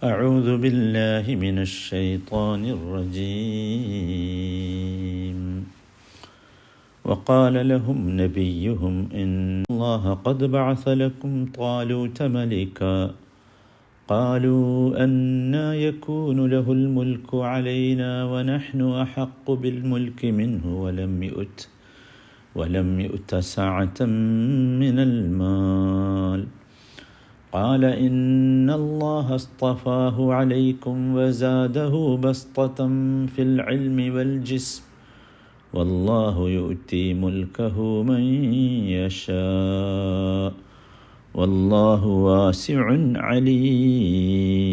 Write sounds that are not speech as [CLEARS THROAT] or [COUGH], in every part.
أعوذ بالله من الشيطان الرجيم. وقال لهم نبيهم إن الله قد بعث لكم طالوت ملكا. قالوا أنا يكون له الملك علينا ونحن أحق بالملك منه ولم يؤت ولم يؤت سعة من المال. قال إن الله اصطفاه عليكم وزاده بسطة في العلم والجسم والله يؤتي ملكه من يشاء والله واسع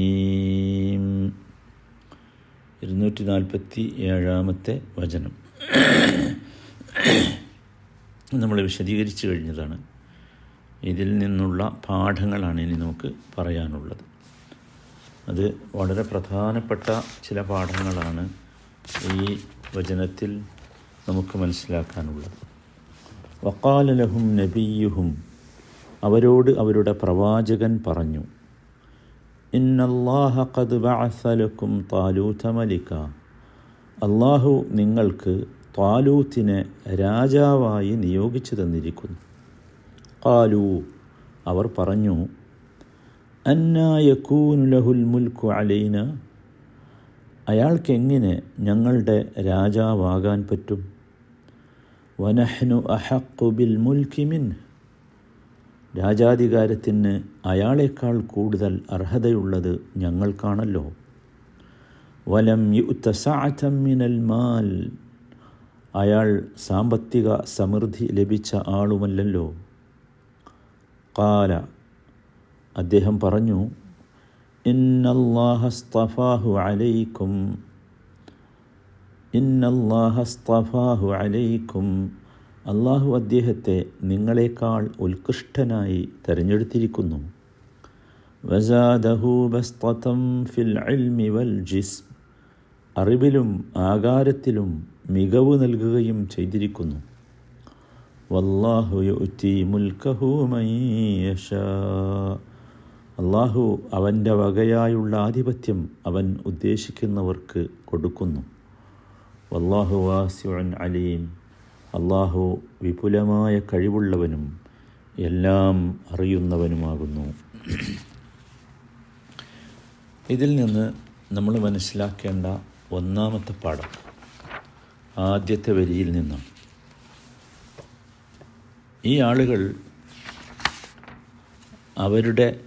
عليم ഇരുന്നൂറ്റി നാൽപ്പത്തി ഏഴാമത്തെ വചനം നമ്മൾ വിശദീകരിച്ചു കഴിഞ്ഞതാണ് ഇതിൽ നിന്നുള്ള പാഠങ്ങളാണ് ഇനി നമുക്ക് പറയാനുള്ളത്. അത് വളരെ പ്രധാനപ്പെട്ട ചില പാഠങ്ങളാണ് ഈ വചനത്തിൽ നമുക്ക് മനസ്സിലാക്കാനുള്ളത്. വക്കാലലഹും നബിയുഹും അവരോട് അവരുടെ പ്രവാചകൻ പറഞ്ഞു ഇന്നല്ലാഹ താലൂത്ത മലിക അള്ളാഹു നിങ്ങൾക്ക് താലൂത്തിനെ രാജാവായി നിയോഗിച്ചു തന്നിരിക്കുന്നു. കാലു അവർ പറഞ്ഞു അന്നായക്കൂനുലഹുൽ മുൽക്കു അലൈന. അയാൾക്കെങ്ങനെ ഞങ്ങളുടെ രാജാവാകാൻ പറ്റും? വനഹ്നു അഹക്കുബിൽ ബിൽ മുൽക്കി മിൻ രാജാധികാരത്തിന് അയാളേക്കാൾ കൂടുതൽ അർഹതയുള്ളത് ഞങ്ങൾക്കാണല്ലോ. വലം യുത്ത സാഅത്തം മിനൽ മാൽ. അയാൾ സാമ്പത്തിക സമൃദ്ധി ലഭിച്ച ആളുമല്ലല്ലോ. കാല അദ്ദേഹം പറഞ്ഞു ഇന്നല്ലാഹസ്തഫാഹു അലൈക്കും. അലൈക്കും. അള്ളാഹു അദ്ദേഹത്തെ നിങ്ങളെക്കാൾ ഉത്കൃഷ്ടനായി തിരഞ്ഞെടുത്തിരിക്കുന്നു. വസാദഹു ഫിൽ വൽ അറിവിലും ആകാരത്തിലും മികവ് നൽകുകയും ചെയ്തിരിക്കുന്നു. വല്ലാഹു യുറ്റി മുൽക്കഹു യശാ. അള്ളാഹു അവന്റെ വകയായുള്ള ആധിപത്യം അവൻ ഉദ്ദേശിക്കുന്നവർക്ക് കൊടുക്കുന്നു. വല്ലാഹു വാസിഉൻ അലീം. അള്ളാഹു വിപുലമായ കഴിവുള്ളവനും എല്ലാം അറിയുന്നവനുമാകുന്നു. ഇതിൽ നിന്ന് നമ്മൾ മനസ്സിലാക്കേണ്ട ഒന്നാമത്തെ പാഠം ആദ്യത്തെ വരിയിൽ നിന്നാണ്. ഈ ആളുകൾ അവരുടെ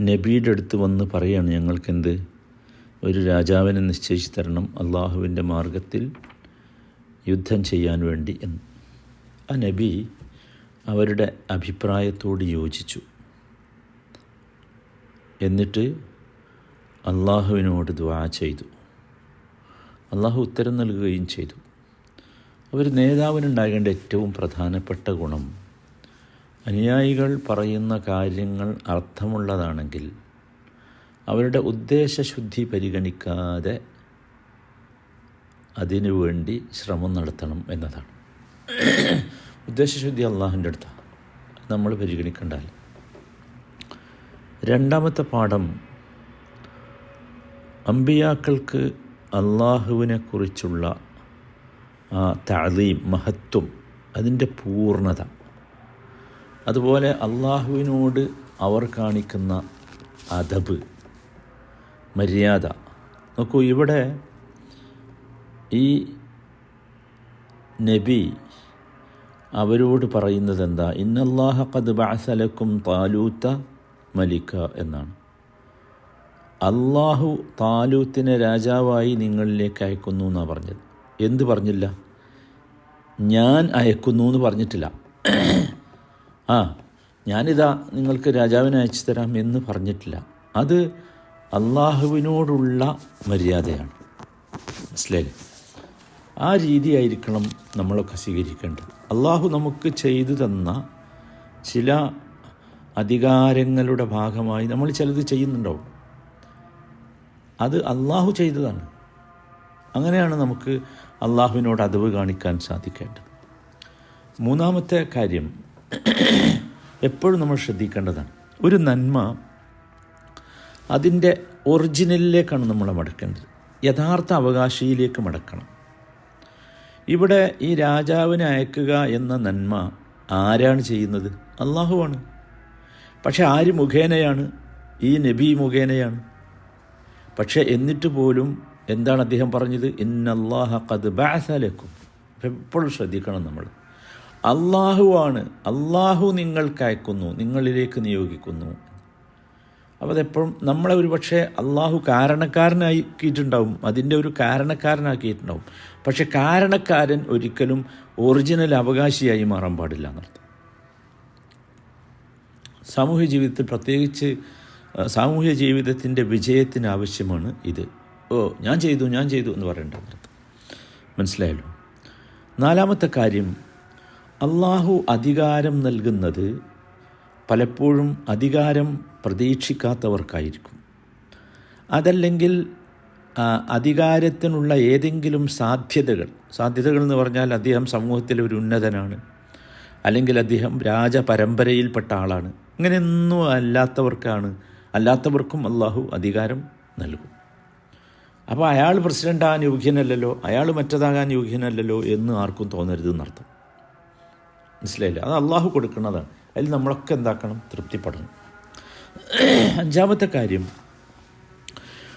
നബിയുടെ അടുത്ത് വന്ന് പറയാണ് ഞങ്ങൾക്കെന്ത്? ഒരു രാജാവിനെ നിശ്ചയിച്ച് തരണം അള്ളാഹുവിന്റെ മാർഗത്തിൽ യുദ്ധം ചെയ്യാൻ വേണ്ടി എന്ന്. ആ നബി അവരുടെ അഭിപ്രായത്തോട് യോജിച്ചു. എന്നിട്ട് അള്ളാഹുവിനോട് ദ്വാ ചെയ്തു. അള്ളാഹു ഉത്തരം നൽകുകയും ചെയ്തു. ഒരു നേതാവിനുണ്ടാകേണ്ട ഏറ്റവും പ്രധാനപ്പെട്ട ഗുണം അനുയായികൾ പറയുന്ന കാര്യങ്ങൾ അർത്ഥമുള്ളതാണെങ്കിൽ അവരുടെ ഉദ്ദേശശുദ്ധി പരിഗണിക്കാതെ അതിനു വേണ്ടി ശ്രമം നടത്തണം എന്നതാണ്. ഉദ്ദേശശുദ്ധി അള്ളാഹുവിന്റെ അടുത്താണ് നമ്മൾ പരിഗണിക്കേണ്ടാൽ. രണ്ടാമത്തെ പാഠം അമ്പിയാക്കൾക്ക് അള്ളാഹുവിനെക്കുറിച്ചുള്ള താലീം മഹത്വം അതിന്റെ പൂർണത. അതുപോലെ അള്ളാഹുവിനോട് അവർ കാണിക്കുന്ന അദബ് മര്യാദ. നോക്കൂ ഇവിടെ ഈ നബി അവരോട് പറയുന്നത് എന്താ? ഇന്നല്ലാഹ കത് ബാസലക്കും താലൂത്ത മലിക്ക എന്നാണ്. അള്ളാഹു താലൂത്തിനെ രാജാവായി നിങ്ങളിലേക്ക് അയക്കുന്നു എന്നാണ് പറഞ്ഞത്. എന്ത് പറഞ്ഞില്ല? ഞാൻ അയക്കുന്നു എന്ന് പറഞ്ഞിട്ടില്ല. ആ ഞാനിതാ നിങ്ങൾക്ക് രാജാവിനെ അയച്ചു തരാം എന്ന് പറഞ്ഞിട്ടില്ല. അത് അള്ളാഹുവിനോടുള്ള മര്യാദയാണ്. മനസ്സിലായി? ആ രീതിയായിരിക്കണം നമ്മളൊക്കെ സ്വീകരിക്കേണ്ടത്. അള്ളാഹു നമുക്ക് ചെയ്തു തന്ന ചില അധികാരങ്ങളുടെ ഭാഗമായി നമ്മൾ ചിലത് ചെയ്യുന്നുണ്ടാവും. അത് അള്ളാഹു ചെയ്തതാണ്. അങ്ങനെയാണ് നമുക്ക് അള്ളാഹുവിനോട് അതവ് കാണിക്കാൻ സാധിക്കേണ്ടത്. മൂന്നാമത്തെ കാര്യം [CLEARS THROAT] എപ്പോഴും നമ്മൾ ശ്രദ്ധിക്കേണ്ടതാണ്. ഒരു നന്മ അതിന്റെ ഒറിജിനലിലേക്കാണ് നമ്മൾ മടക്കേണ്ടത്. യഥാർത്ഥ അവകാശിയിലേക്ക് മടക്കണം. ഇവിടെ ഈ രാജാവിനെ അയക്കുക എന്ന നന്മ ആരാണ് ചെയ്യുന്നത്? അള്ളാഹുവാണ്. പക്ഷെ ആര് മുഖേനയാണ്? ഈ നബി മുഖേനയാണ്. പക്ഷെ എന്നിട്ട് പോലും എന്താണ് അദ്ദേഹം പറഞ്ഞത്? ഇന്നല്ലാഹ കത് ബാസലക്കും എപ്പോഴും ശ്രദ്ധിക്കണം നമ്മൾ. അള്ളാഹുവാണ് അള്ളാഹു നിങ്ങൾക്ക് അയക്കുന്നു. നിങ്ങളിലേക്ക് നിയോഗിക്കുന്നു. അപ്പോൾ അതെപ്പോഴും നമ്മളെ ഒരു പക്ഷേ അള്ളാഹു കാരണക്കാരനാക്കിയിട്ടുണ്ടാവും. അതിന്റെ ഒരു കാരണക്കാരനാക്കിയിട്ടുണ്ടാവും. പക്ഷെ കാരണക്കാരൻ ഒരിക്കലും ഒറിജിനൽ അവകാശിയായി മാറാൻ പാടില്ല എന്നർത്ഥം. സാമൂഹ്യ ജീവിതത്തിൽ പ്രത്യേകിച്ച് സാമൂഹ്യ ജീവിതത്തിന്റെ വിജയത്തിന് ആവശ്യമാണ് ഇത്. ഓ ഞാൻ ചെയ്തു ഞാൻ ചെയ്തു എന്ന് പറയേണ്ട മനസ്സിലായല്ലോ? നാലാമത്തെ കാര്യം അള്ളാഹു അധികാരം നൽകുന്നത് പലപ്പോഴും അധികാരം പ്രതീക്ഷിക്കാത്തവർക്കായിരിക്കും. അതല്ലെങ്കിൽ അധികാരത്തിനുള്ള ഏതെങ്കിലും സാധ്യതകൾ സാധ്യതകൾ എന്ന് പറഞ്ഞാൽ അദ്ദേഹം സമൂഹത്തിൽ ഒരു ഉന്നതനാണ്. അല്ലെങ്കിൽ അദ്ദേഹം രാജപരമ്പരയിൽപ്പെട്ട ആളാണ്. ഇങ്ങനെയൊന്നും അല്ലാത്തവർക്കാണ് അല്ലാത്തവർക്കും അള്ളാഹു അധികാരം നൽകും. അപ്പോൾ അയാൾ പ്രസിഡന്റ് ആകാൻ യോഗ്യനല്ലല്ലോ അയാൾ മറ്റതാകാൻ യോഗ്യനല്ലല്ലോ എന്ന് ആർക്കും തോന്നരുത് എന്നർത്ഥം. മനസ്സിലായില്ല? അത് അള്ളാഹു കൊടുക്കുന്നതാണ്. അതിൽ നമ്മളൊക്കെ എന്താക്കണം? തൃപ്തിപ്പെടണം. അഞ്ചാമത്തെ കാര്യം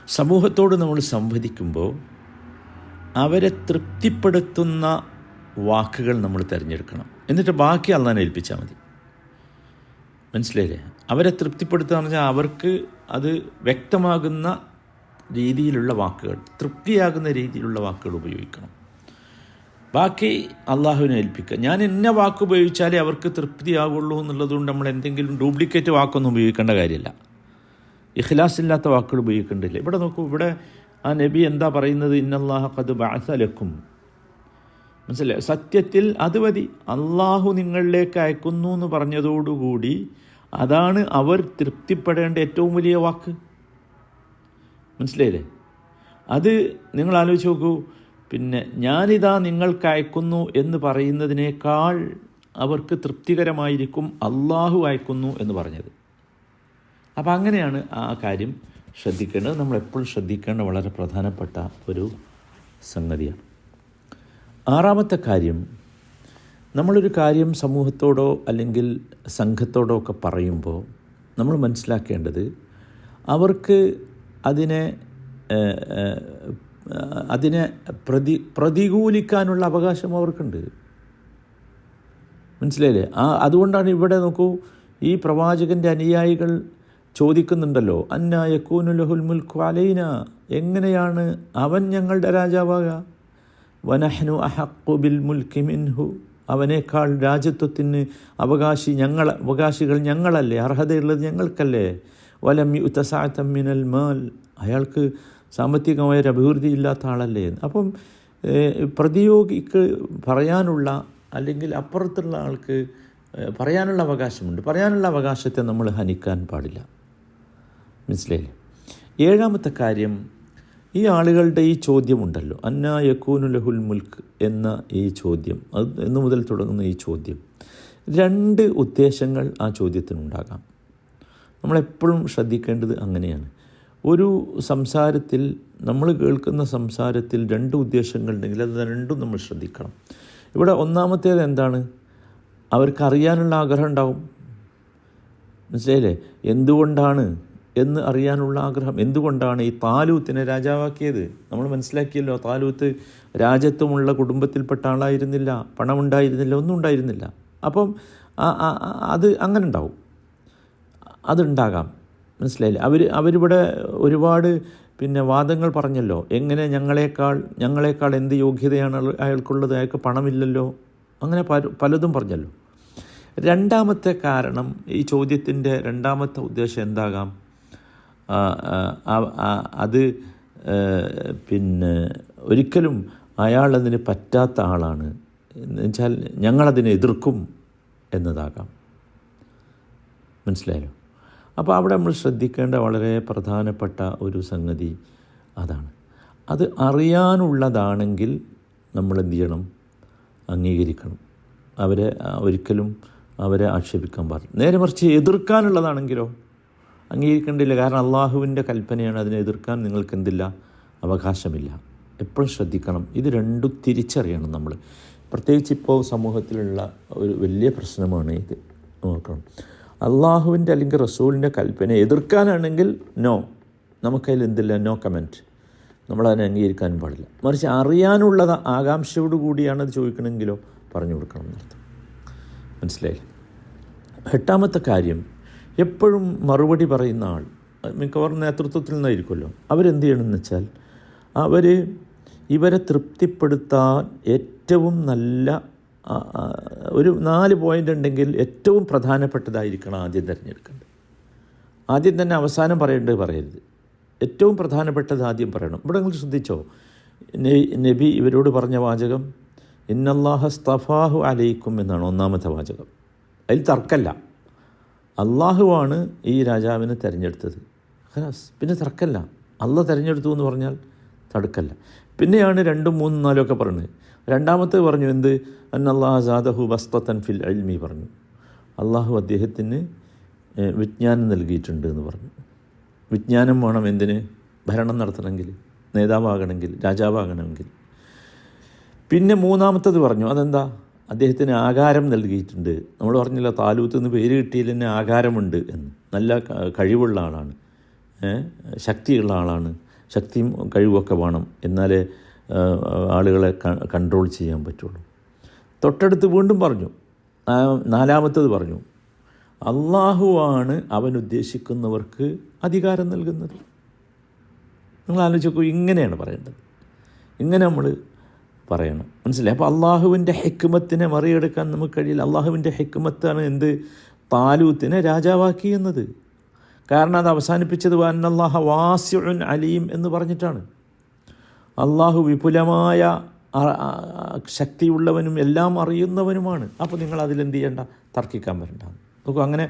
സമൂഹത്തോട് നമ്മൾ സംവദിക്കുമ്പോൾ അവരെ തൃപ്തിപ്പെടുത്തുന്ന വാക്കുകൾ നമ്മൾ തിരഞ്ഞെടുക്കണം. എന്നിട്ട് ബാക്കി അള്ളാൻ ഏൽപ്പിച്ചാൽ മതി. മനസ്സിലായില്ലേ? അവരെ തൃപ്തിപ്പെടുത്തുക എന്ന് പറഞ്ഞാൽ അവർക്ക് അത് വ്യക്തമാകുന്ന രീതിയിലുള്ള വാക്കുകൾ തൃപ്തിയാകുന്ന രീതിയിലുള്ള വാക്കുകൾ ഉപയോഗിക്കണം. ബാക്കി അള്ളാഹുവിനെ ഏൽപ്പിക്കുക. ഞാൻ ഇന്ന വാക്ക് ഉപയോഗിച്ചാലേ അവർക്ക് തൃപ്തിയാകുള്ളൂ എന്നുള്ളതുകൊണ്ട് നമ്മൾ എന്തെങ്കിലും ഡ്യൂപ്ലിക്കേറ്റ് വാക്കൊന്നും ഉപയോഗിക്കേണ്ട കാര്യമില്ല. ഇഖ്ലാസ് ഇല്ലാത്ത വാക്കുകൾ ഉപയോഗിക്കേണ്ടില്ല ഇവിടെ നോക്കൂ ഇവിടെ ആ നബി എന്താ പറയുന്നത്? ഇന്നല്ലാഹ കത് ബാസലക്കും മനസ്സിലായി? സത്യത്തിൽ അത് മതി. അള്ളാഹു നിങ്ങളിലേക്ക് അയക്കുന്നു എന്ന് പറഞ്ഞതോടുകൂടി അതാണ് അവർ തൃപ്തിപ്പെടേണ്ട ഏറ്റവും വലിയ വാക്ക്. മനസ്സിലായില്ലേ? അത് നിങ്ങൾ ആലോചിച്ച് നോക്കൂ. പിന്നെ ഞാനിതാ നിങ്ങൾക്ക് അയക്കുന്നു എന്ന് പറയുന്നതിനേക്കാൾ അവർക്ക് തൃപ്തികരമായിരിക്കും അള്ളാഹു അയക്കുന്നു എന്ന് പറഞ്ഞത്. അപ്പോൾ അങ്ങനെയാണ് ആ കാര്യം ശ്രദ്ധിക്കേണ്ടത്. നമ്മൾ എപ്പോഴും ശ്രദ്ധിക്കേണ്ട വളരെ പ്രധാനപ്പെട്ട ഒരു സംഗതിയാണ്. ആറാമത്തെ കാര്യം നമ്മളൊരു കാര്യം സമൂഹത്തോടോ അല്ലെങ്കിൽ സംഘത്തോടോ ഒക്കെ പറയുമ്പോൾ നമ്മൾ മനസ്സിലാക്കേണ്ടത് അവർക്ക് അതിനെ അതിനെ പ്രതി പ്രതികൂലിക്കാനുള്ള അവകാശം അവർക്കുണ്ട്. മനസ്സിലായില്ലേ? ആ അതുകൊണ്ടാണ് ഇവിടെ നോക്കൂ ഈ പ്രവാചകന്റെ അനുയായികൾ ചോദിക്കുന്നുണ്ടല്ലോ അന്ന യക്കൂനു ലഹുൽ മുൽക്കു അലൈന എങ്ങനെയാണ് അവൻ ഞങ്ങളുടെ രാജാവാകുക വനഹ്നു അഹക്കു ബിൽ മുൽക്കി മിൻഹു അവനേക്കാൾ രാജ്യത്വത്തിന് അവകാശി ഞങ്ങൾ അവകാശികൾ ഞങ്ങളല്ലേ അർഹതയുള്ളത് ഞങ്ങൾക്കല്ലേ? വലം മിനൽ മാൽ. അയാൾക്ക് സാമ്പത്തികമായ ഒരു അഭിവൃദ്ധി ഇല്ലാത്ത ആളല്ലേ അപ്പം പ്രതിയോഗിക്ക് പറയാനുള്ള അല്ലെങ്കിൽ അപ്പുറത്തുള്ള ആൾക്ക് പറയാനുള്ള അവകാശമുണ്ട്. പറയാനുള്ള അവകാശത്തെ നമ്മൾ ഹനിക്കാൻ പാടില്ല. മനസ്സിലായില്ലേ? ഏഴാമത്തെ കാര്യം ഈ ആളുകളുടെ ഈ ചോദ്യമുണ്ടല്ലോ. അന്നാ യക്കൂനു ലഹുൽ മുൽക്ക് എന്ന ഈ ചോദ്യം. അത് എന്നു മുതൽ തുടങ്ങുന്ന ഈ ചോദ്യം. രണ്ട് ഉദ്ദേശങ്ങൾ ആ ചോദ്യത്തിനുണ്ടാകാം. നമ്മളെപ്പോഴും ശ്രദ്ധിക്കേണ്ടത് അങ്ങനെയാണ്. ഒരു സംസാരത്തിൽ നമ്മൾ കേൾക്കുന്ന സംസാരത്തിൽ രണ്ട് ഉദ്ദേശങ്ങളുണ്ടെങ്കിൽ അത് രണ്ടും നമ്മൾ ശ്രദ്ധിക്കണം. ഇവിടെ ഒന്നാമത്തേത് എന്താണ്? അവർക്കറിയാനുള്ള ആഗ്രഹം ഉണ്ടാവും. മനസ്സിലായില്ലേ? എന്തുകൊണ്ടാണ് എന്ന് അറിയാനുള്ള ആഗ്രഹം. എന്തുകൊണ്ടാണ് ഈ താലൂത്തിനെ രാജാവാക്കിയത്? നമ്മൾ മനസ്സിലാക്കിയല്ലോ താലൂത്ത് രാജ്യത്വമുള്ള കുടുംബത്തിൽപ്പെട്ട ആളായിരുന്നില്ല പണമുണ്ടായിരുന്നില്ല ഒന്നും ഉണ്ടായിരുന്നില്ല. അപ്പം അത് അങ്ങനെ ഉണ്ടാവും. അതുണ്ടാകാം. മനസ്സിലായില്ലേ? അവർ അവരിവിടെ ഒരുപാട് പിന്നെ വാദങ്ങൾ പറഞ്ഞല്ലോ. എങ്ങനെ ഞങ്ങളെക്കാൾ ഞങ്ങളെക്കാൾ എന്ത് യോഗ്യതയാണ് അയാൾ- അയാൾക്കുള്ളത്? അയാൾക്ക് പണമില്ലല്ലോ. അങ്ങനെ പലതും പറഞ്ഞല്ലോ. രണ്ടാമത്തെ കാരണം ഈ ചോദ്യത്തിന്റെ രണ്ടാമത്തെ ഉദ്ദേശം എന്താകാം? അത് പിന്നെ ഒരിക്കലും അയാളതിന് പറ്റാത്ത ആളാണ്. എന്ന് വെച്ചാൽ ഞങ്ങളതിനെ എതിർക്കും എന്നതാകാം. മനസ്സിലായല്ലോ? അപ്പോൾ അവിടെ നമ്മൾ ശ്രദ്ധിക്കേണ്ട വളരെ പ്രധാനപ്പെട്ട ഒരു സംഗതി അതാണ്. അത് അറിയാനുള്ളതാണെങ്കിൽ നമ്മൾ എന്ത് ചെയ്യണം? അംഗീകരിക്കണം. അവരെ ഒരിക്കലും അവരെ ആക്ഷേപിക്കാൻ പാടില്ല. നേരെ മറിച്ച് എതിർക്കാനുള്ളതാണെങ്കിലോ? അംഗീകരിക്കേണ്ടില്ല. കാരണം അള്ളാഹുവിന്റെ കൽപ്പനയാണ് അതിനെ എതിർക്കാൻ നിങ്ങൾക്ക് എന്തില്ല അവകാശമില്ല. എപ്പോഴും ശ്രദ്ധിക്കണം. ഇത് രണ്ടും തിരിച്ചറിയണം നമ്മൾ. പ്രത്യേകിച്ച് ഇപ്പോൾ സമൂഹത്തിലുള്ള ഒരു വലിയ പ്രശ്നമാണ് ഇത്. നോക്കണം. അള്ളാഹുവിന്റെ അല്ലെങ്കിൽ റസൂലിന്റെ കൽപ്പനയെ എതിർക്കാനാണെങ്കിൽ നോ നമുക്കതിൽ എന്തില്ല? നോ കമന്റ് നമ്മളതിനെ അംഗീകരിക്കാനും പാടില്ല. മറിച്ച് അറിയാനുള്ളത് ആകാംക്ഷയോട് കൂടിയാണ് അത് ചോദിക്കണമെങ്കിലോ പറഞ്ഞു കൊടുക്കണം എന്നർത്ഥം. മനസ്സിലായില്ലേ? എട്ടാമത്തെ കാര്യം എപ്പോഴും മറുപടി പറയുന്ന ആൾ മിക്കവാറും നേതൃത്വത്തിൽ നിന്നായിരിക്കുമല്ലോ. അവരെന്ത് ചെയ്യണമെന്ന് വെച്ചാൽ അവർ ഇവരെ തൃപ്തിപ്പെടുത്താൻ ഏറ്റവും നല്ല ഒരു നാല് പോയിന്റ് ഉണ്ടെങ്കിൽ ഏറ്റവും പ്രധാനപ്പെട്ടതായിരിക്കണം ആദ്യം തിരഞ്ഞെടുക്കേണ്ടത്. ആദ്യം തന്നെ അവസാനം പറയേണ്ടത് പറയരുത്. ഏറ്റവും പ്രധാനപ്പെട്ടത് ആദ്യം പറയണം. ഇവിടെ നിങ്ങൾ ശ്രദ്ധിച്ചോ? നബി ഇവരോട് പറഞ്ഞ വാചകം ഇന്നല്ലാഹ സ്തഫാഹു അലയിക്കും എന്നാണ് ഒന്നാമത്തെ വാചകം. അതിൽ തർക്കമല്ല അള്ളാഹുവാണ് ഈ രാജാവിനെ തിരഞ്ഞെടുത്തത്. ഖലാസ്. പിന്നെ തർക്കമല്ല അല്ല തിരഞ്ഞെടുത്തു എന്ന് പറഞ്ഞാൽ തടുക്കല്ല. പിന്നെയാണ് രണ്ടും മൂന്നും നാലും ഒക്കെ പറഞ്ഞത് രണ്ടാമത്തെ പറഞ്ഞു എന്ത്? അന്നല്ലാഹ സാദഹു വസ്തത്തൻ ഫിൽ അൽമി പറഞ്ഞു. അള്ളാഹു അദ്ദേഹത്തിന് വിജ്ഞാനം നൽകിയിട്ടുണ്ട് എന്ന് പറഞ്ഞു. വിജ്ഞാനം വേണം എന്തിന്? ഭരണം നടത്തണമെങ്കിൽ നേതാവാകണമെങ്കിൽ രാജാവാകണമെങ്കിൽ. പിന്നെ മൂന്നാമത്തത് പറഞ്ഞു അതെന്താ? അദ്ദേഹത്തിന് ആകാരം നൽകിയിട്ടുണ്ട്. നമ്മൾ പറഞ്ഞില്ല താലൂത്ത് നിന്ന് പേര് കിട്ടിയതിൽ തന്നെ ആകാരമുണ്ട് എന്ന്. നല്ല കഴിവുള്ള ആളാണ്. ശക്തിയുള്ള ആളാണ്. ശക്തിയും കഴിവുമൊക്കെ വേണം. എന്നാലേ ആളുകളെ കൺട്രോൾ ചെയ്യാൻ പറ്റുള്ളൂ. തൊട്ടടുത്ത് വീണ്ടും പറഞ്ഞു. നാലാമത്തത് പറഞ്ഞു. അള്ളാഹുവാണ് അവൻ ഉദ്ദേശിക്കുന്നവർക്ക് അധികാരം നൽകുന്നത്. നിങ്ങൾ ആലോചിക്കൂ ഇങ്ങനെയാണ് പറയേണ്ടത്. ഇങ്ങനെ നമ്മൾ പറയണം. മനസ്സിലായി? അപ്പോൾ അള്ളാഹുവിന്റെ ഹെക്കുമത്തിനെ മറികടക്കാൻ നമുക്ക് കഴിയില്ല. അള്ളാഹുവിന്റെ ഹെക്കുമത്താണ് എന്ത്? താലൂത്തിനെ രാജാവാക്കി എന്നത്. കാരണം അത് അവസാനിപ്പിച്ചത് വന്നല്ലാഹ വാസ്യുൻ അലീം എന്ന് പറഞ്ഞിട്ടാണ്. അള്ളാഹു വിപുലമായ ശക്തിയുള്ളവനും എല്ലാം അറിയുന്നവനുമാണ്. അപ്പോൾ നിങ്ങൾ അതിലെന്ത് ചെയ്യേണ്ട തർക്കിക്കാൻ വരണ്ട. നോക്കൂ അങ്ങനെ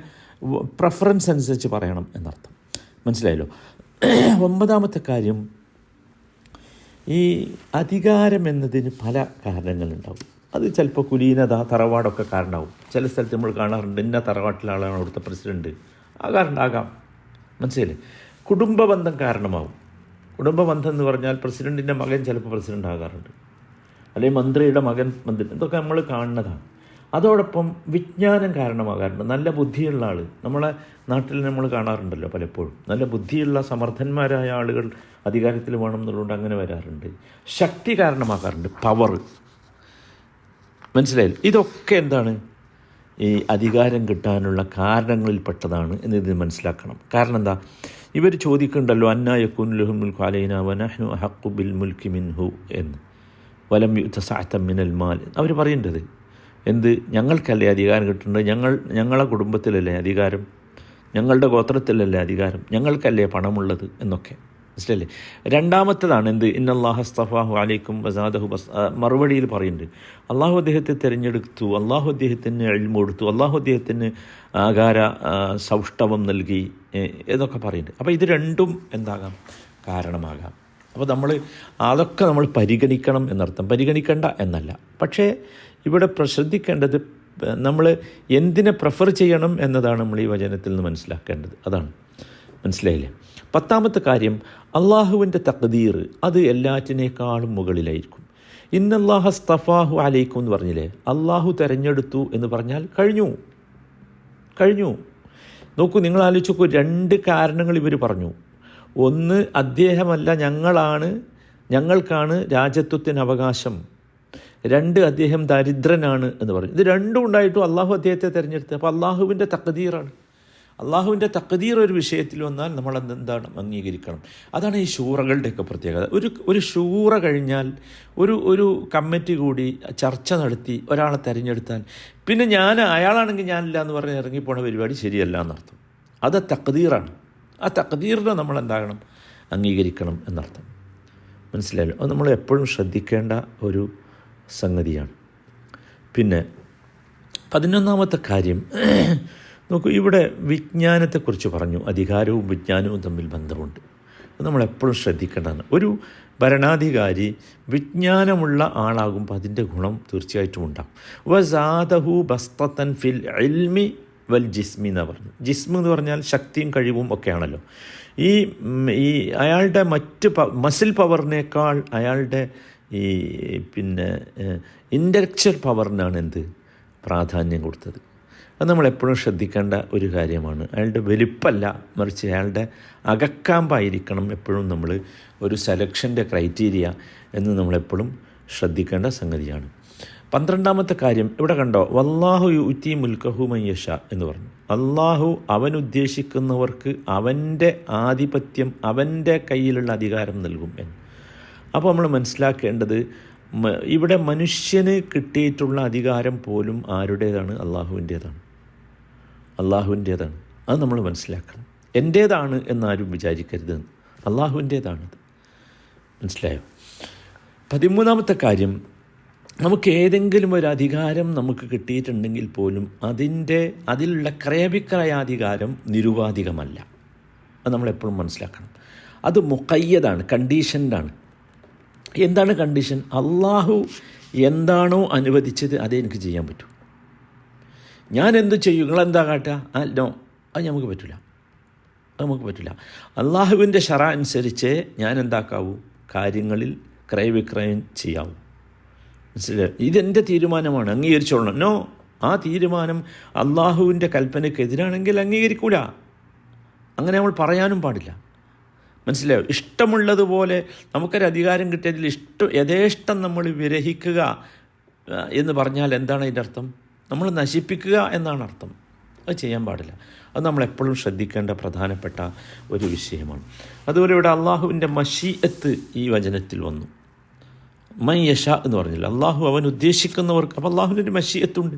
പ്രഫറൻസ് അനുസരിച്ച് പറയണം എന്നർത്ഥം. മനസ്സിലായല്ലോ? ഒമ്പതാമത്തെ കാര്യം ഈ അധികാരം എന്നതിന് പല കാരണങ്ങളുണ്ടാവും. അത് ചിലപ്പോൾ കുലീനത തറവാടൊക്കെ കാരണമാവും ചില സ്ഥലത്ത് നമ്മൾ കാണാറുണ്ട് ഇന്ന തറവാട്ടിലെ ആളാണ് അവിടുത്തെ പ്രസിഡന്റ് ആ കാരണം ആകാം മനസ്സിലായില്ലേ? കുടുംബ ബന്ധം കാരണമാവും. കുടുംബ ബന്ധം എന്ന് പറഞ്ഞാൽ പ്രസിഡന്റിന്റെ മകൻ ചിലപ്പോൾ പ്രസിഡന്റ് ആകാറുണ്ട്. അല്ലെങ്കിൽ മന്ത്രിയുടെ മകൻ മന്ത്രി ഇതൊക്കെ നമ്മൾ കാണുന്നതാണ്. അതോടൊപ്പം വിജ്ഞാനം കാരണമാകാറുണ്ട്. നല്ല ബുദ്ധിയുള്ള ആൾ നമ്മളെ നാട്ടിൽ നമ്മൾ കാണാറുണ്ടല്ലോ പലപ്പോഴും. നല്ല ബുദ്ധിയുള്ള സമർത്ഥന്മാരായ ആളുകൾ അധികാരത്തിൽ വേണം എന്നുള്ളതുകൊണ്ട് അങ്ങനെ വരാറുണ്ട്. ശക്തി കാരണമാകാറുണ്ട് പവർ മനസ്സിലായില്ല? ഇതൊക്കെ എന്താണ്? ഈ അധികാരം കിട്ടാനുള്ള കാരണങ്ങളിൽപ്പെട്ടതാണ് എന്ന് ഇത് മനസ്സിലാക്കണം. കാരണം എന്താ? ഇവർ ചോദിക്കുന്നുണ്ടല്ലോ അന്ന യക്കുൻ ലഹുൽ അലൈന വനഹ്നു ഹക്കു ബിൽ മുൽക്കി മിൻഹു എന്ന്. വലം യുദ്ധ സാത്തം മിനൽ മാൽ. അവർ പറയേണ്ടത് എന്ത്? ഞങ്ങൾക്കല്ലേ അധികാരം കിട്ടേണ്ടത്? ഞങ്ങൾ ഞങ്ങളെ കുടുംബത്തിലല്ലേ അധികാരം? ഞങ്ങളുടെ ഗോത്രത്തിലല്ലേ അധികാരം? ഞങ്ങൾക്കല്ലേ പണമുള്ളത് എന്നൊക്കെ. മനസ്സിലല്ലേ? രണ്ടാമത്തതാണ് എന്ത്? ഇന്നല്ലാഹ സ്തഫാഹു അലൈക്കും വസാദഹു ബസ് മറുപടിയിൽ പറയുന്നുണ്ട്. അള്ളാഹു അദ്ദേഹത്തെ തിരഞ്ഞെടുത്തു അള്ളാഹു അദ്ദേഹത്തിന് എഴുമ കൊടുത്തു അള്ളാഹു അദ്ദേഹത്തിന് ആകാര സൗഷ്ടവം നൽകി എന്നൊക്കെ പറയുന്നുണ്ട്. അപ്പോൾ ഇത് രണ്ടും എന്താകാം? കാരണമാകാം. അപ്പോൾ നമ്മൾ അതൊക്കെ നമ്മൾ പരിഗണിക്കണം എന്നർത്ഥം. പരിഗണിക്കേണ്ട എന്നല്ല. പക്ഷേ ഇവിടെ ശ്രദ്ധിക്കേണ്ടത് നമ്മൾ എന്തിനെ പ്രിഫർ ചെയ്യണം എന്നതാണ് നമ്മൾ ഈ വചനത്തിൽ നിന്ന് മനസ്സിലാക്കേണ്ടത്. അതാണ്. മനസ്സിലായില്ലേ? പത്താമത്തെ കാര്യം അള്ളാഹുവിന്റെ തക്തീർ അത് എല്ലാറ്റിനേക്കാളും മുകളിലായിരിക്കും. ഇന്നല്ലാഹ സ്തഫാഹു അലൈക്കും എന്ന് പറഞ്ഞില്ലേ? അള്ളാഹു തിരഞ്ഞെടുത്തു എന്ന് പറഞ്ഞാൽ കഴിഞ്ഞു. കഴിഞ്ഞു. നോക്കൂ നിങ്ങൾ ആലോചിച്ചപ്പോൾ രണ്ട് കാരണങ്ങൾ ഇവർ പറഞ്ഞു. ഒന്ന് അദ്ദേഹമല്ല ഞങ്ങളാണ് ഞങ്ങൾക്കാണ് രാജ്യത്വത്തിന് അവകാശം. രണ്ട് അദ്ദേഹം ദരിദ്രനാണ് എന്ന് പറഞ്ഞു. ഇത് രണ്ടും ഉണ്ടായിട്ടും അള്ളാഹു അദ്ദേഹത്തെ തിരഞ്ഞെടുത്തത്. അപ്പോൾ അള്ളാഹുവിന്റെ തക്കതീറാണ് അള്ളാഹുവിന്റെ തക്കതീർ ഒരു വിഷയത്തിൽ വന്നാൽ നമ്മൾ എന്താണ് അംഗീകരിക്കണം. അതാണ് ഈ ഷൂറകളുടെയൊക്കെ പ്രത്യേകത. ഒരു ഒരു ഷൂറ കഴിഞ്ഞാൽ ഒരു ഒരു കമ്മിറ്റി കൂടി ചർച്ച നടത്തി ഒരാളെ തിരഞ്ഞെടുത്താൽ പിന്നെ ഞാൻ അയാളാണെങ്കിൽ ഞാനില്ല എന്ന് പറഞ്ഞ് ഇറങ്ങിപ്പോണ പരിപാടി ശരിയല്ല എന്നർത്ഥം. അത് തക്കതീറാണ് ആ തക്കതീറിനെ നമ്മൾ എന്താകണം? അംഗീകരിക്കണം എന്നർത്ഥം. മനസ്സിലായല്ലോ? അത് നമ്മൾ എപ്പോഴും ശ്രദ്ധിക്കേണ്ട ഒരു സംഗതിയാണ്. പിന്നെ പതിനൊന്നാമത്തെ കാര്യം നോക്കൂ ഇവിടെ വിജ്ഞാനത്തെക്കുറിച്ച് പറഞ്ഞു. അധികാരവും വിജ്ഞാനവും തമ്മിൽ ബന്ധമുണ്ട്. എപ്പോഴും ശ്രദ്ധിക്കേണ്ടതാണ്. ഒരു ഭരണാധികാരി വിജ്ഞാനമുള്ള ആളാകുമ്പോൾ അതിന്റെ ഗുണം തീർച്ചയായിട്ടും ഉണ്ടാകും. ഫിൽ എൽമി വൽ ജിസ്മി എന്ന് പറഞ്ഞു. ജിസ്മ് എന്ന് പറഞ്ഞാൽ ശക്തിയും കഴിവും ഒക്കെയാണല്ലോ. ഈ ഈ അയാളുടെ മറ്റ് മസിൽ പവറിനേക്കാൾ അയാളുടെ ഈ പിന്നെ ഇന്റലക്ച്വൽ പവറിനാണ് എന്ത്? പ്രാധാന്യം കൊടുത്തത്. അത് നമ്മളെപ്പോഴും ശ്രദ്ധിക്കേണ്ട ഒരു കാര്യമാണ്. അയാളുടെ വലിപ്പല്ല. മറിച്ച് അയാളുടെ അകക്കാമ്പായിരിക്കണം എപ്പോഴും നമ്മൾ ഒരു സെലക്ഷന്റെ ക്രൈറ്റീരിയ എന്ന് നമ്മളെപ്പോഴും ശ്രദ്ധിക്കേണ്ട സംഗതിയാണ്. പന്ത്രണ്ടാമത്തെ കാര്യം ഇവിടെ കണ്ടോ? വല്ലാഹു യുറ്റി മുൽക്കഹു മയ്യഷ എന്ന് പറഞ്ഞു. അള്ളാഹു അവൻ ഉദ്ദേശിക്കുന്നവർക്ക് അവന്റെ ആധിപത്യം അവന്റെ കയ്യിലുള്ള അധികാരം നൽകും എന്ന്. അപ്പോൾ നമ്മൾ മനസ്സിലാക്കേണ്ടത് ഇവിടെ മനുഷ്യന് കിട്ടിയിട്ടുള്ള അധികാരം പോലും ആരുടേതാണ്? അള്ളാഹുവിന്റേതാണ് അള്ളാഹുവിന്റേതാണ്. അത് നമ്മൾ മനസ്സിലാക്കണം. എന്റേതാണ് എന്നാരും വിചാരിക്കരുത്. അള്ളാഹുവിന്റേതാണത് മനസ്സിലായോ? പതിമൂന്നാമത്തെ കാര്യം നമുക്ക് ഏതെങ്കിലും ഒരു അധികാരം നമുക്ക് കിട്ടിയിട്ടുണ്ടെങ്കിൽ പോലും അതിന്റെ അതിലുള്ള ക്രയവിക്രയാധികാരം നിരുപാധികമല്ല. അത് നമ്മളെപ്പോഴും മനസ്സിലാക്കണം. അത് മുക്കയ്യതാണ് കണ്ടീഷൻഡാണ്. എന്താണ് കണ്ടീഷൻ? അള്ളാഹു എന്താണോ അനുവദിച്ചത് അതേ എനിക്ക് ചെയ്യാൻ പറ്റൂ. ഞാൻ എന്ത് ചെയ്യും? നിങ്ങളെന്താ കാട്ടുക ആ നോ അത് നമുക്ക് പറ്റില്ല അത് നമുക്ക് പറ്റില്ല അള്ളാഹുവിന്റെ ഷറ അനുസരിച്ച് ഞാൻ എന്താക്കാവൂ കാര്യങ്ങളിൽ ക്രയവിക്രയം ചെയ്യാവൂ. മനസ്സിലായി? ഇതെന്റെ തീരുമാനമാണ്. അംഗീകരിച്ചോളണം. നോ ആ തീരുമാനം അള്ളാഹുവിന്റെ കൽപ്പനയ്ക്കെതിരാണെങ്കിൽ അംഗീകരിക്കൂല. അങ്ങനെ നമ്മൾ പറയാനും പാടില്ല. മനസ്സിലായോ? ഇഷ്ടമുള്ളതുപോലെ നമുക്കൊരു അധികാരം കിട്ടിയതിൽ ഇഷ്ടം യഥേഷ്ടം നമ്മൾ വിരഹിക്കുക എന്ന് പറഞ്ഞാൽ എന്താണ് അതിന്റെ അർത്ഥം? നമ്മൾ നശിപ്പിക്കുക എന്നാണ് അർത്ഥം. അത് ചെയ്യാൻ പാടില്ല. അത് നമ്മളെപ്പോഴും ശ്രദ്ധിക്കേണ്ട പ്രധാനപ്പെട്ട ഒരു വിഷയമാണ്. അതുപോലെ ഇവിടെ അള്ളാഹുവിന്റെ മഷീയത്ത് ഈ വചനത്തിൽ വന്നു. മൈ യഷ എന്ന് പറഞ്ഞില്ല? അള്ളാഹു അവൻ ഉദ്ദേശിക്കുന്നവർക്ക് അപ്പോൾ അള്ളാഹുവിന്റെ ഒരു മഷീയത്തുണ്ട്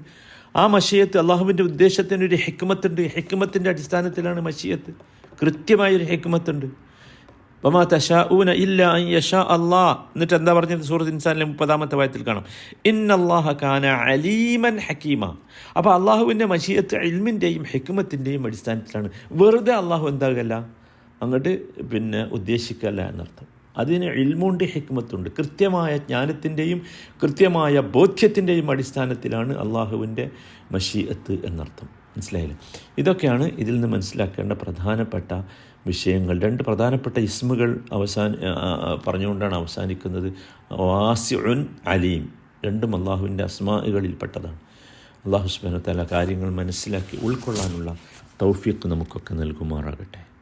ആ മഷീയത്ത് അള്ളാഹുവിന്റെ ഉദ്ദേശത്തിന് ഒരു ഹെക്മത്തുണ്ട്. ഹെക്മത്തിന്റെ അടിസ്ഥാനത്തിലാണ് മഷീയത്ത് കൃത്യമായൊരു ഹെക്മത്തുണ്ട്. വമാ തഷാഊന ഇല്ല അൻ എന്നിട്ട് എന്താ പറഞ്ഞത്? സൂറത്ത് ഇൻസാനിലെ മുപ്പതാമത്തെ വായത്തിൽ കാണാം. ഇൻ ഇന്നല്ലാഹ കാന അലീമൻ ഹക്കീമ. അപ്പോൾ അള്ളാഹുവിന്റെ മഷീയത്ത് ഇൽമിന്റെയും ഹെക്കുമത്തിന്റെയും അടിസ്ഥാനത്തിലാണ്. വെറുതെ അള്ളാഹു എന്താകല്ല? അങ്ങോട്ട് പിന്നെ ഉദ്ദേശിക്കല്ല എന്നർത്ഥം. അതിന് ഇൽമുണ്ട് ഹിക്മത്തുണ്ട്. കൃത്യമായ ജ്ഞാനത്തിന്റെയും കൃത്യമായ ബോധ്യത്തിന്റെയും അടിസ്ഥാനത്തിലാണ് അള്ളാഹുവിന്റെ മഷീഅത്ത് എന്നർത്ഥം. മനസ്സിലായില്ലേ? ഇതൊക്കെയാണ് ഇതിൽ നിന്ന് മനസ്സിലാക്കേണ്ട പ്രധാനപ്പെട്ട വിഷയങ്ങൾ. രണ്ട് പ്രധാനപ്പെട്ട ഇസ്മുകൾ അവസാന പറഞ്ഞുകൊണ്ടാണ് അവസാനിക്കുന്നത്. വാസിഉൻ അലീം. രണ്ടും അള്ളാഹുവിന്റെ അസ്മാകളിൽപ്പെട്ടതാണ് അള്ളാഹു സുബാന കാര്യങ്ങൾ മനസ്സിലാക്കി ഉൾക്കൊള്ളാനുള്ള തൗഫീഖ് നമുക്കൊക്കെ നൽകുമാറാകട്ടെ.